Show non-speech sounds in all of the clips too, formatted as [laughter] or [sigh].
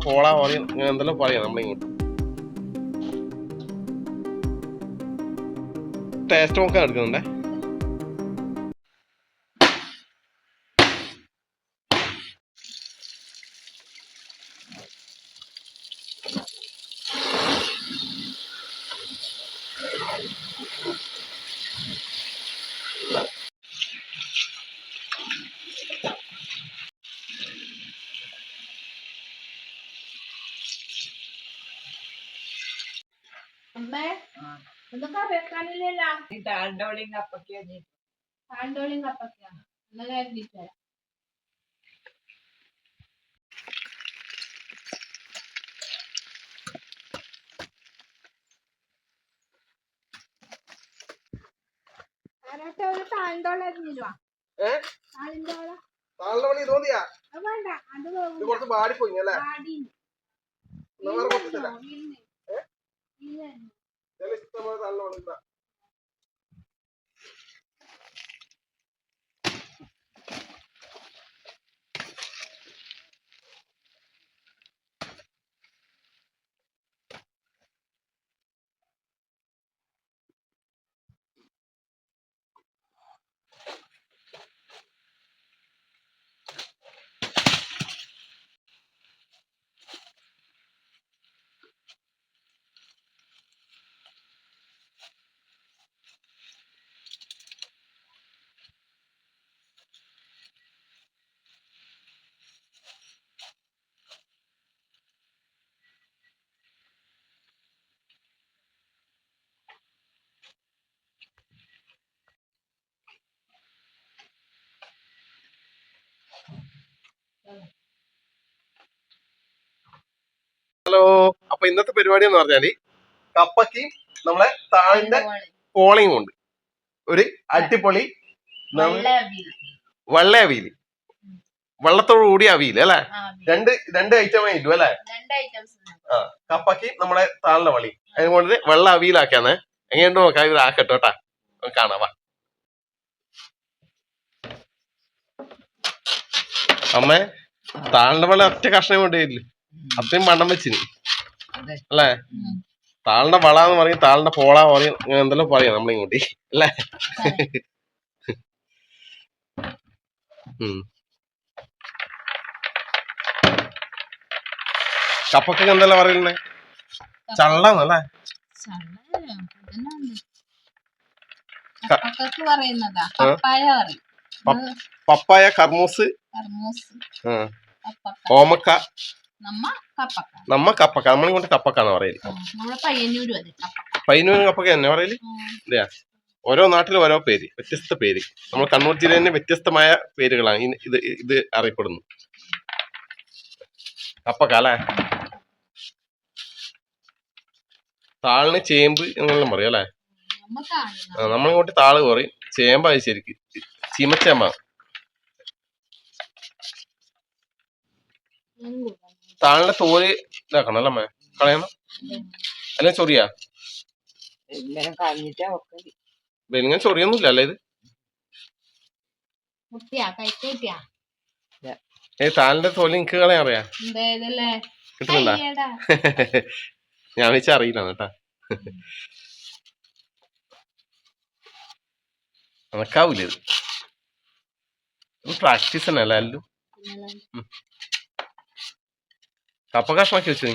പോള പറയും. ഇങ്ങനെ എന്തെല്ലാം പറയാം നമ്മളിങ്ങോട്ട് ടേസ്റ്റ് നോക്കാൻ എടുക്കുന്നുണ്ടേ അമ്മേ എന്തൊക്കെ വെക്കാനില്ലല്ലോ താണ്ടോളിയും കപ്പയ്ക്ക് പാണ്ടോളിയും കപ്പയ്ക്കാണ് ഇന്നലെ അരിഞ്ഞിട്ട് തരാം ആരാട്ടെ ഒരു താളിന്തോളം അരിഞ്ഞിരുവാ ഏഹ് താളിന്റെ തോന്നിയാ? അത് വേണ്ട അത് ഇത് വേവും. കുറച്ച് അല്ലേ Sama 吧 ഹലോ അപ്പൊ ഇന്നത്തെ പരിപാടി എന്ന് പറഞ്ഞാൽ കപ്പയ്ക്ക് നമ്മളെ താഴിന്റെ കോളയും ഉണ്ട്. ഒരു അടിപൊളി വള്ള അവിയൽ വെള്ളത്തോട് കൂടി അവിയിൽ അല്ലെ? രണ്ട് രണ്ട് ഐറ്റം ആയിട്ടു അല്ലെ? ഐറ്റംസ് കപ്പയ്ക്ക് നമ്മുടെ താളിന്റെ വളി അതുകൊണ്ട് വെള്ള അവിയലാക്കാന്ന് എങ്ങനെയുണ്ട് നോക്കാം ഇവർ ആക്കട്ടോ കേട്ടാ. കാണാവാ അമ്മേ താളിന്റെ വെള്ളം ഒറ്റ കഷ്ണം കൊണ്ടേയില്ല അത്രയും മണം വെച്ചിന്. അല്ലേ? താളിന്റെ വള എന്ന് പറയും താളിന്റെ പോള പറയും എന്തെല്ലാം പറയാം നമ്മളിങ്ങോട്ടി. അല്ലേ? ഉം. കപ്പക്കൊക്കെ എന്തെല്ലാം പറയുന്നേ ചള്ളന്നല്ലേ. പപ്പായ കർമൂസ് കപ്പക്ക ഓമക്ക. നമ്മ കപ്പക്ക. നമ്മ കപ്പക്ക. നമ്മളിങ്ങോട്ട് കപ്പക്കാന്ന് പറയൽ. പയ്യന്നൂരും കപ്പക്ക തന്നെ പറയൽ? ആ, ഓരോ നാട്ടിലും ഓരോ പേര് വ്യത്യസ്ത പേര്. നമ്മൾ കണ്ണൂർ ജില്ലയിൽ തന്നെ വ്യത്യസ്തമായ പേരുകളാണ് ഇത് ഇത് അറിയപ്പെടുന്നു. കപ്പക്ക അല്ലേ? താളിന് ചേമ്പ് എന്നെല്ലാം പറയും അല്ലേ? നമ്മളിങ്ങോട്ട് താൾ പറയും. ചേമ്പായി ശരിക്ക് ചീമച്ചേമ്പ താളിന്റെ തോൽ ഇതാക്കണം അല്ലേ അമ്മേ? കളയണം? അല്ലെ ചൊറിയാ? വെലിങ്ങനെ ചൊറിയൊന്നുമില്ല അല്ലേ ഇത്? ഏ താലിന്റെ തോൽ എനിക്ക് കളയാൻ അറിയാ. കിട്ടുന്നില്ല കിട്ടുന്നുണ്ടാ. [laughs] ഞാൻ വെച്ചാ അറിയില്ല കേട്ടാ. [laughs] നമുക്കാവൂല ഇത്? പ്രാക്ടീസ് തന്നെ അല്ല? അല്ലു കപ്പ കഷ്ണാക്കി വെച്ചു നീ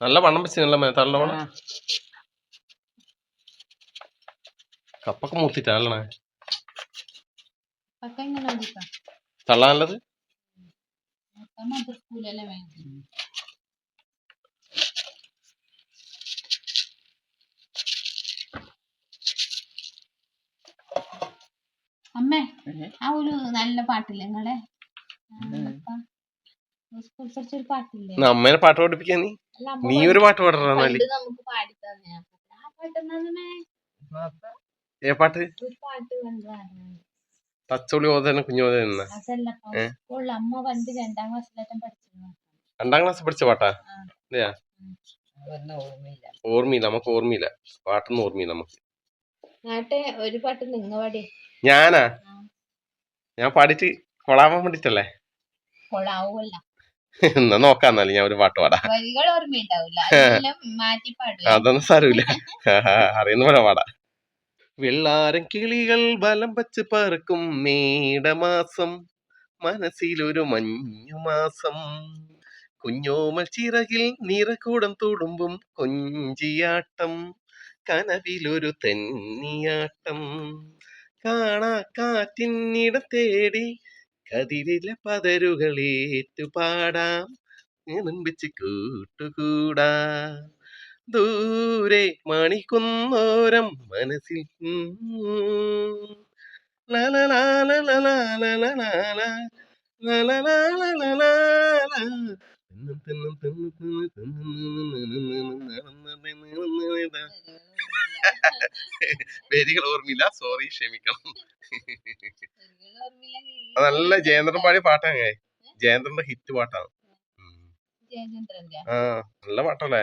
നല്ല വണ്ണം വെച്ച് നല്ല തള്ള വണ്ണം കപ്പൊക്കെ മൂത്തിട്ടാ അല്ലണേ പക്ക ഇങ്ങനെ അടിക്കാം തള്ള നല്ലത് അമ്മേ. ആ ഒരു നല്ല പാട്ടില്ലേ നിങ്ങളെ? പാട്ടില്ലേ? അമ്മേനെ പാട്ട് പഠിപ്പിക്കാൻ നീ? നീ ഒരു പാട്ട് പണ്ട് നമുക്ക് പാടി തന്നെ. ആ പാട്ട് എന്നാ ഏ പാട്ട്? ഒരു പാട്ട് തച്ചോളി ഓതന കുഞ്ഞോതന അതല്ല? അമ്മ പണ്ട് രണ്ടാം ക്ലാസ്സിലേറ്റം രണ്ടാം ക്ലാസ് പഠിച്ച പാട്ടാ. അതെയാ ഓർമ്മയില്ല. നമുക്ക് ഓർമ്മയില്ല. പാട്ടൊന്നും ഓർമ്മയില്ല നമുക്ക്. ഒരു പാട്ട് നിങ്ങ പാടി ഞാനാ? ഞാൻ പാടിച്ച് കൊളാവാൻ വേണ്ടിട്ടല്ലേ? എന്നാ എന്നാ എന്നാലും ഞാൻ ഒരു പാട്ട് പാടാം. അതൊന്നും സാരമില്ല. [laughs] അറിയുന്ന പോലെ പാടാ. വെള്ളാരം കിളികൾ ബലം വച്ച് പറക്കും മേടമാസം. മനസ്സിലൊരു മഞ്ഞുമാസം കുഞ്ഞോമൽ ചിറകിൽ നിറകൂടം തൊടുമ്പും കൊഞ്ചിയാട്ടം. കനവിലൊരു തെന്നിയാട്ടം. കാണാ കാറ്റിനിട തേടി കതിരിലെ പതരുകളേറ്റു പാടാം വെച്ച് കൂട്ടുകൂടാ ദൂരെ മണിക്കുന്നോരം മനസ്സിൽ ലാലാലാലാലാലാലാലാ ലാലാലാലാലാലാ. പേരുകൾ ഓർമ്മയില്ല സോറി ക്ഷമിക്കണം നല്ല ജയേന്ദ്രൻ പാടിയ പാട്ടാണ് ജയേന്ദ്രന്റെ ഹിറ്റ് പാട്ടാണ് ആ നല്ല പാട്ടല്ലേ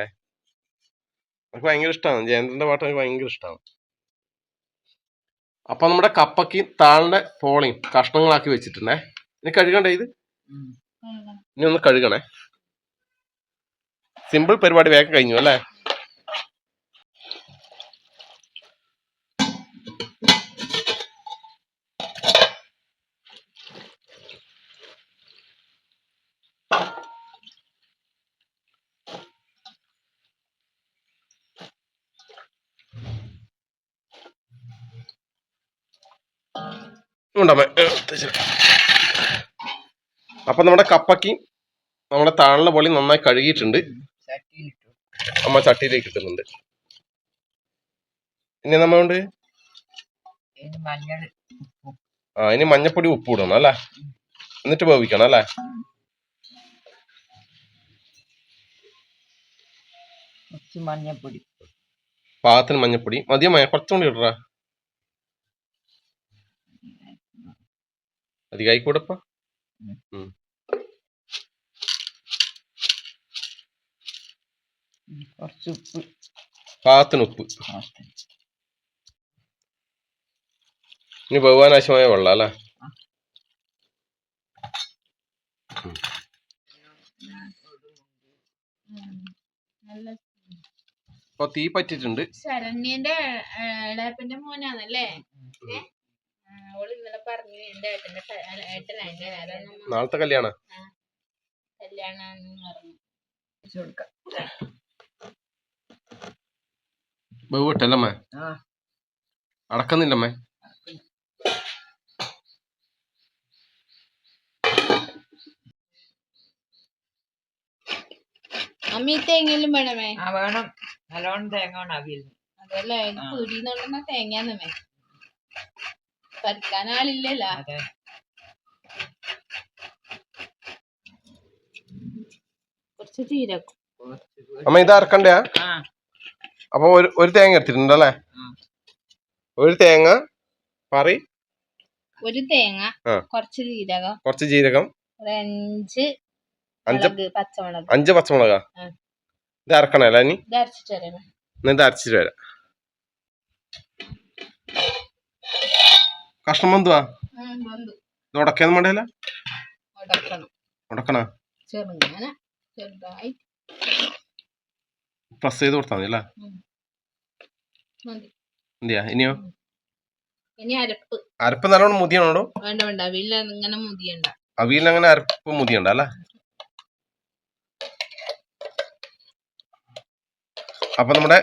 എനിക്ക് ഭയങ്കര ഇഷ്ടമാണ് ജയേന്ദ്രന്റെ പാട്ട് എനിക്ക് ഭയങ്കര ഇഷ്ടമാണ് അപ്പൊ നമ്മുടെ കപ്പക്ക് താളിന്റെ പോളിയും കഷ്ണങ്ങളാക്കി വെച്ചിട്ടുണ്ടേ ഇനി കഴുകണ്ടേ ഇത്. ഇനി ഒന്ന് കഴുകണേ സിമ്പിൾ പരിപാടി വേഗം കഴിഞ്ഞു അല്ലേ? അപ്പൊ നമ്മുടെ കപ്പക്കി നമ്മുടെ താളിന്റെ പൊളി നന്നായി കഴുകിയിട്ടുണ്ട്. ചട്ടിയിലിട്ടു. അമ്മ ചട്ടിയിലേക്ക് ഇട്ടുന്നുണ്ട്. ഇനി നമ്മളുണ്ട് മഞ്ഞൾ ആ ഇനി മഞ്ഞപ്പൊടി ഉപ്പ് ഇടണം അല്ലേ? എന്നിട്ട് വേവിക്കണം അല്ലേ? കുറച്ച് മഞ്ഞപ്പൊടി. പാകത്തിന് മഞ്ഞപ്പൊടി. മതിയോ മയ കുറച്ചുകൂടി ഇടറാ അധികമായി കുറച്ച് ഉപ്പ്. പാകത്തിന് ഉപ്പ്. ഇനി വേവാനാവശ്യമായ വെള്ളം അല്ലേ? അപ്പൊ തീ പറ്റിട്ടുണ്ട് ശരണ്യന്റെ ഏടാപ്പന്റെ മോനാണല്ലേ? ഇന്നലെ പറഞ്ഞു എന്റെ ഏട്ടന്റെ നാളത്തെ കല്യാണ? കല്യാണം പറഞ്ഞു. കൊടുക്കാം. വേവിട്ടല്ലമ്മേ ആ. അടക്കുന്നില്ലമ്മേ. അമ്മ തേങ്ങയിലും വേണമേ? ആ വേണം. നല്ലോണം തേങ്ങ വേണം അവിയൽ അതല്ലേ ആ. പീടിന്നുണ്ടെന്ന തേങ്ങാന്നമ്മേ പറിക്കാൻ ആളില്ലല്ലോ. കുറച്ച് ചീരക്കും അമ്മ ഇത് അറക്കണ്ടേ ആ. അപ്പൊ ഒരു ഒരു തേങ്ങ എടുത്തിട്ടുണ്ടല്ലേ? അല്ലേ ഒരു തേങ്ങ പറി. ഒരു തേങ്ങ ആ. കുറച്ച് ജീരകം. കുറച്ച് ജീരകം. ഒരു അഞ്ച് അഞ്ച് മുളക് പച്ചമുളക്. അഞ്ച് പച്ചമുളക? ആ. ഇത് അരക്കണല്ലേ ഇനി? ഇത് അരച്ചിട്ട് അരച്ചിട്ട് വരാം. കഷ്ണം എന്തുവാ വന്നു ഇത് ഉടക്കാന്ന് വേണ്ടല്ല ഉടക്കണം. ഉടക്കണ? ചെറുങ്ങനെ ചെറുതായി. പ്രസ് ചെയ്ത് കൊടുത്താൽ മതി അല്ലേ എന്തിയാ ഇനിയോ ഇനി അരപ്പ് അരപ്പ് നല്ലോണം മുതിയാണോ വേണ്ട വേണ്ട വീട്ടിൽ ഇങ്ങനെ മുതിയണ്ട അവിയിൽ അങ്ങനെ അരപ്പ് മുതിയണ്ട അല്ലേ അപ്പൊ നമ്മുടെ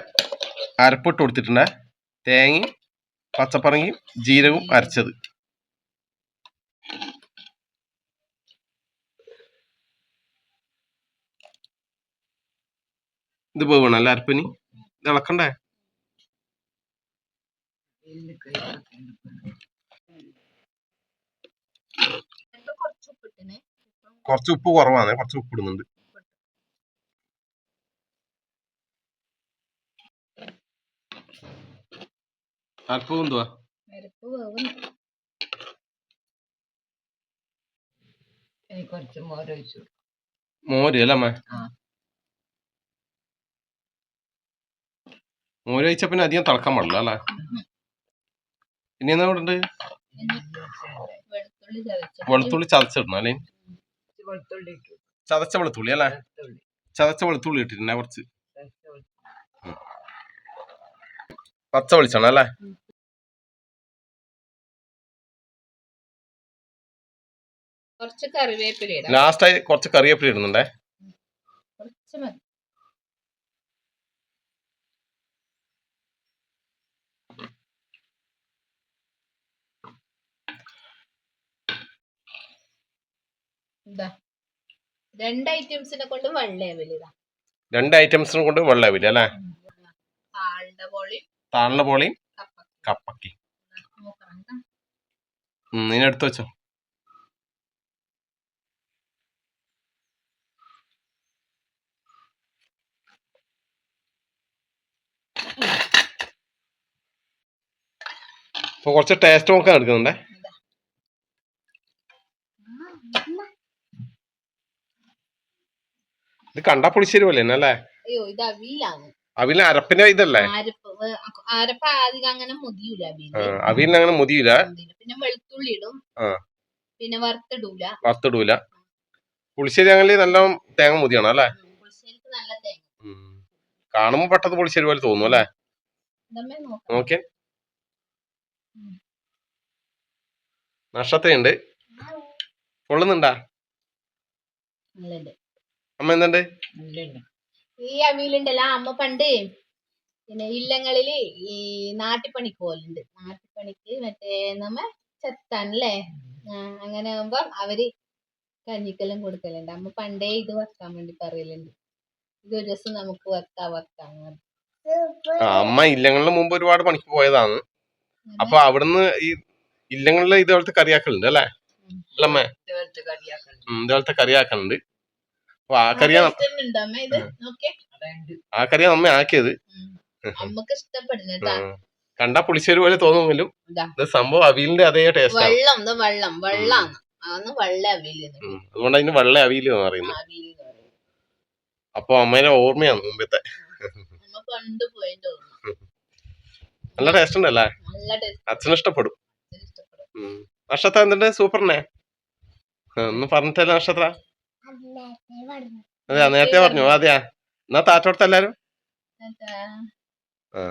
അരപ്പിട്ട് കൊടുത്തിട്ടുണ്ടേ. തേങ്ങയും പച്ചപ്പറങ്ങിയും ജീരകവും അരച്ചത്. ഇത് വേണം അല്ലെ അരപ്പിന് ഇത് ഇളക്കണ്ടേ കുറച്ച് ഉപ്പിട്ടിന് കുറച്ച് ഉപ്പ് കുറവാണ് കുറച്ച് ഉപ്പ് ഇടുന്നുണ്ട്. എന്തുവാ മോര് ഒഴിച്ചു മോര് അല്ലേ അമ്മ? ആ. മോര് കഴിച്ച പിന്നെ അധികം തിളക്കാൻ പാടില്ല അല്ലേ? പിന്നെ എന്നാ ഇവിടെ ഉണ്ട് വെളുത്തുള്ളി വെളുത്തുള്ളി ചതച്ചു വെളുത്തുള്ളി ചതച്ചിടണം അല്ലേ? ചതച്ച വെളുത്തുള്ളി അല്ലേ? ചതച്ച വെളുത്തുള്ളി ഇട്ടിട്ടുണ്ട് കുറച്ച്. പച്ച വെളിച്ചെണ്ണ അല്ലേ? ഇടാം. ലാസ്റ്റായി കുറച്ച് കറിവേപ്പില ഇടുന്നുണ്ടേ? കുറച്ച് മതി. രണ്ട് ഐറ്റംസിനെ കൊണ്ട് വെള്ള ഇതാ രണ്ട് ഐറ്റംസിനെ കൊണ്ട് വെള്ളാവില്ല അല്ലേ? താഴ്ന്ന പോളി കപ്പക്കി. നീ എടുത്തു വെച്ചോ. ഇപ്പൊ കുറച്ച് ടേസ്റ്റ് നോക്കാൻ എടുക്കുന്നുണ്ടേ. ഇത് കണ്ടാ പുളിശ്ശേരി പോലെ തന്നെ അല്ലേ? അയ്യോ ഇത് അവിയിലാണ് അവിലിന് അരപ്പിന്റെ ഇതല്ലേ? അരപ്പ ആരപ്പ് ആദ്യം അങ്ങനെ മുതിയൂല ആ, അങ്ങനെ മുതിയില്ല. പിന്നെ വെളുത്തുള്ളി ഇടും. പിന്നെ വറുത്തിടൂല. വറുത്തിടൂല. പുളിശ്ശേരി അങ്ങനെ നല്ല തേങ്ങ മുതിയാണ് അല്ലേ? പുളിശ്ശേരിക്ക് നല്ല തേങ്ങ. കാണുമ്പോ പെട്ടെന്ന് പുളിശ്ശേരി പോലെ തോന്നും അല്ലേ? ഇതമ്മേ നോക്കാം. ഉണ്ട് ഉം. അമ്മ എന്തുണ്ട്. ഈ അവിയലുണ്ടല്ലോ അമ്മ പണ്ട് പിന്നെ ഇല്ലങ്ങളിൽ ഈ നാട്ടിപ്പണിക്ക് പോലുണ്ട് നാട്ടിപ്പണിക്ക് മറ്റേ നമ്മ ചെത്താനല്ലേ? അങ്ങനെ ആകുമ്പോ അവർ കഞ്ഞിക്കെല്ലാം കൊടുക്കലുണ്ട്. അമ്മ പണ്ടേ ഇത് വെക്കാൻ വേണ്ടി പറയലുണ്ട്. ഇത് ഒരു ദിവസം നമുക്ക് വെക്കാം വെക്കാം ആ, അമ്മ ഇല്ലങ്ങളിൽ മുമ്പ് ഒരുപാട് പണിക്ക് പോയതാണ്. അപ്പൊ അവിടുന്ന് ഈ ഇല്ലങ്ങളിലെ ഇതുപോലത്തെ കറിയാക്കലുണ്ട് അല്ലേ. അല്ലമ്മേ ഇതുപോലത്തെ കറിയാക്കലുണ്ട്. അപ്പൊ ആ കറിയാ ആ. കറിയാ നമ്മ ആക്കിയത്. ഉം. അമ്മയ്ക്ക് ഇഷ്ടപ്പെടുന്നു കേട്ടാ. ഉം. കണ്ടാ പുളിശ്ശേരി പോലെ തോന്നുമെങ്കിലും ഇതാ. ഇത് സംഭവം അവിയലിന്റെ അതേ ടേസ്റ്റ് ആണ് വെള്ളം ഇത് വെള്ളം അതൊന്ന് വെള്ള അവിയൽ ഉം. അതുകൊണ്ട് അതിന് വെള്ള അവിയൽ എന്ന് പറയുന്നത് അവിയൽ എന്ന് പറയും. അപ്പൊ അമ്മേനെ ഓർമ്മയാണ് മുമ്പത്തെ. പണ്ട് നല്ല ടേസ്റ്റ് ഉണ്ടല്ലേ? നല്ല ടേസ്റ്റ് അച്ഛന് ഇഷ്ടപ്പെടും. ഇഷ്ടപ്പെടും. ഉം. നക്ഷത്ര എന്തുണ്ട്? സൂപ്പറിനെ ഒന്ന് പറഞ്ഞിട്ടല്ല നക്ഷത്ര? അതെയാ നേരത്തെ പറഞ്ഞു. അതെയാ? എന്നാ താറ്റോടത്ത് എല്ലാരും? എന്നിട്ടാ ആ.